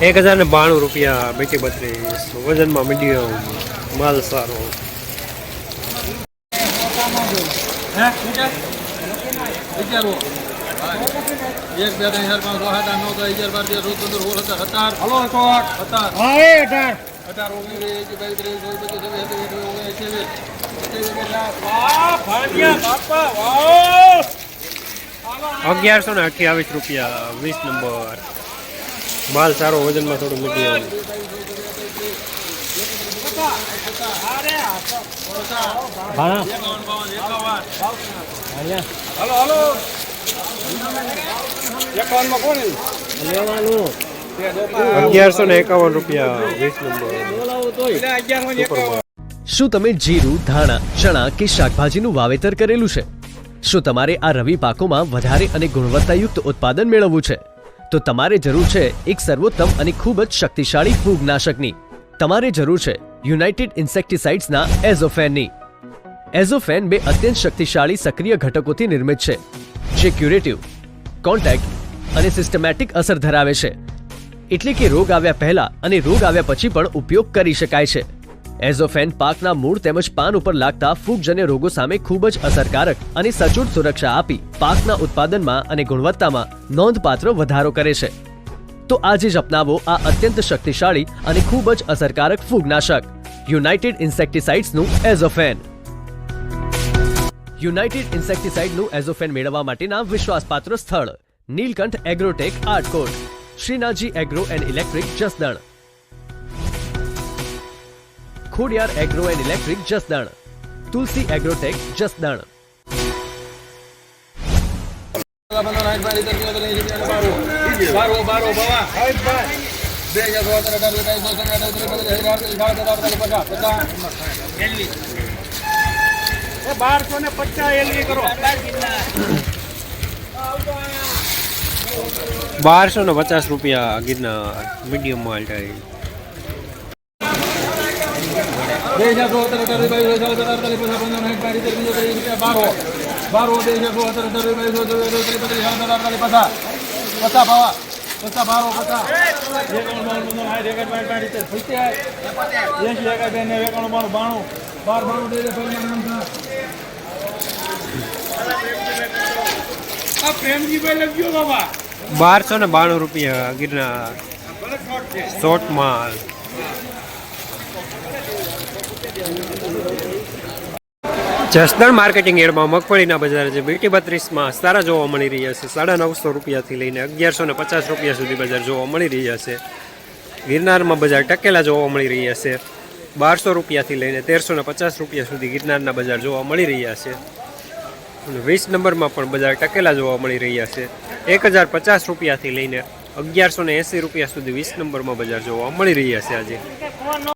એક હજાર ને બાણું રૂપિયા બેટી બત્રી વજનમાં મીડિયમ માલ સારો. હે એક બે ત્રણ ચાર પાંચ છ સાત આઠ નવ દસ બાર તેર ચૌદ સત્તર હલો તો અઢાર અઢાર ઓગણીસ બાવીસ ત્રેવીસ ચોવીસ પચીસ છવ્વીસ સત્યાવીસ ઓગણીસ એંશી વાહ ભાણિયા બાપા વાહ. અગિયારસો ને અઠ્યાવીસ રૂપિયા વીસ નંબર. માલ સારો વજનમાં થોડું મીડિયમ હલો હલો. એકાવનમાં કોણ અગિયારસો રૂપિયા શું તમે જીરું, ધાણા, ચણા કે શાકભાજીનું વાવેતર કરેલું છે? શું તમારે આ રવિ પાકોમાં વધારે અને ગુણવત્તાયુક્ત ઉત્પાદન મેળવવું છે? તો તમારે જરૂર છે એક સર્વોત્તમ અને ખૂબ જ શક્તિશાળી ફૂગનાશકની. તમારે જરૂર છે યુનાઇટેડ ઇન્સેક્ટિસાઇડ્સના એઝોફેનની. એઝોફેન બે અત્યંત શક્તિશાળી સક્રિય ઘટકોથી નિર્મિત છે, જે ક્યુરેટિવ, કોન્ટેક્ટ અને સિસ્ટમેટિક અસર ધરાવે છે. એટલે કે રોગ આવ્યા પહેલા અને રોગ આવ્યા પછી પણ ઉપયોગ કરી શકાય છે. એઝોફેન પાકના મૂળ તેમજ પાન ઉપર લાગતા ફૂગજન્ય રોગો સામે ખૂબ જ અસરકારક અને સચોટ સુરક્ષા આપી પાકના ઉત્પાદનમાં અને ગુણવત્તામાં નોંધપાત્ર વધારો કરે છે. તો આજે જ અપનાવો આ અત્યંત શક્તિશાળી અને ખૂબ જ અસરકારક ફૂગનાશક યુનાઇટેડ ઇન્સેક્ટિસાઇડ્સનું એઝોફેન યુનાઇટેડ ઇન્સેક્ટિસાઇડનું એઝોફેન મેળવવા માટેના વિશ્વાસપાત્ર સ્થળ, Neelkanth agrotech Atkot Shrinathji agro and electric Jasdan. Khodiyar agro and electric Jasdan. Tulsi agrotech Jasdan. બારસો ને પચાસ એલવી કરો. બારસો ને પચાસ રૂપિયા ગીરના મીડિયમ એકાણું બાણું બાર બાણું આ પ્રેમજીભાઈ લખ્યો બાબા. બારસો ને બાણું રૂપિયા ગિરનાર શોર્ટ માલ જસદણ માર્કેટિંગ એડમાં મગફળીના બજાર છે બીટી બત્રીસમાં સારા જોવા મળી રહ્યા છે. સાડા નવસો રૂપિયાથી લઈને અગિયારસો ને પચાસ રૂપિયા સુધી બજાર જોવા મળી રહ્યા છે. ગિરનારમાં બજાર ટકેલા જોવા મળી રહ્યા છે. બારસો રૂપિયાથી લઈને તેરસો ને પચાસ રૂપિયા સુધી ગિરનારના બજાર જોવા મળી રહ્યા છે. અને વીસ નંબરમાં પણ બજાર ટકેલા જોવા મળી રહ્યા છે. એક હજાર પચાસ રૂપિયાથી લઈને અગિયારસો ને એંસી રૂપિયા સુધી વીસ નંબરમાં બજાર જોવા મળી રહ્યા છે આજે.